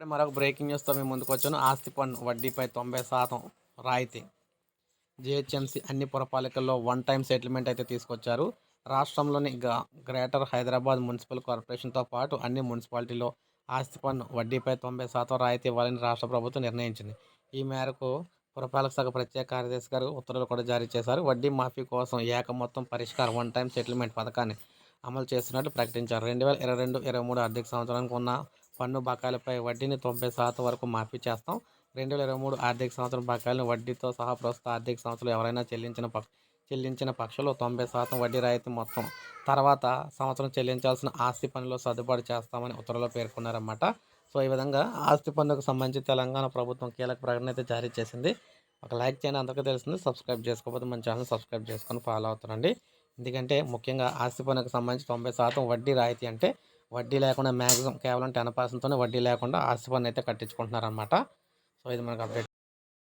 మరొక బ్రేకింగ్ న్యూస్తో మేము ముందుకు వచ్చాను. ఆస్తి పన్ను వడ్డీపై తొంభై శాతం రాయితీ. జిహెచ్ఎంసీ అన్ని పురపాలికల్లో వన్ టైం సెటిల్మెంట్ అయితే తీసుకొచ్చారు. రాష్ట్రంలోని గ గ్రేటర్ హైదరాబాద్ మున్సిపల్ కార్పొరేషన్తో పాటు అన్ని మున్సిపాలిటీలో ఆస్తి పన్ను వడ్డీపై తొంభై శాతం రాయితీ ఇవ్వాలని రాష్ట్ర ప్రభుత్వం నిర్ణయించింది. ఈ మేరకు పురపాలక శాఖ ప్రత్యేక కార్యదర్శి గారు ఉత్తర్వులు కూడా జారీ చేశారు. వడ్డీ మాఫీ కోసం ఏక మొత్తం పరిష్కారం వన్ టైం సెటిల్మెంట్ పథకాన్ని అమలు చేస్తున్నట్టు ప్రకటించారు. రెండు వేల ఇరవై రెండు ఇరవై మూడు ఆర్థిక సంవత్సరానికి ఉన్న పన్ను బకాయిలపై వడ్డీని తొంభై శాతం వరకు మాఫీ చేస్తాం. రెండు వేల ఇరవై మూడు ఆర్థిక సంవత్సరం బకాయిలను వడ్డీతో సహా ప్రస్తుత ఆర్థిక సంవత్సరం ఎవరైనా చెల్లించిన పక్ష చెల్లించిన పక్షంలో తొంభై శాతం వడ్డీ రాయితీ మొత్తం. తర్వాత సంవత్సరం చెల్లించాల్సిన ఆస్తి పనులు సర్దుబాటు చేస్తామని ఉత్తర్వులో పేర్కొన్నారన్నమాట. సో ఈ విధంగా ఆస్తి పన్నుకు సంబంధించి తెలంగాణ ప్రభుత్వం కీలక ప్రకటన అయితే జారీ చేసింది. ఒక లైక్ చేయండి అందరికీ తెలిసింది సబ్స్క్రైబ్ చేసుకోకపోతే మన ఛానల్ సబ్స్క్రైబ్ చేసుకొని ఫాలో అవుతారండి ఎందుకంటే ముఖ్యంగా ఆస్తి పన్నుకు సంబంధించి తొంభై శాతం వడ్డీ రాయితీ అంటే వడ్డీ లేకుండా మ్యాక్సిమం కేవలం టెన్ పర్సెంట్తోనే వడ్డీ లేకుండా ఆస్తి పన్ను అయితే కట్టించుకుంటున్నారన్నమాట. సో ఇది మనకు అప్డేట్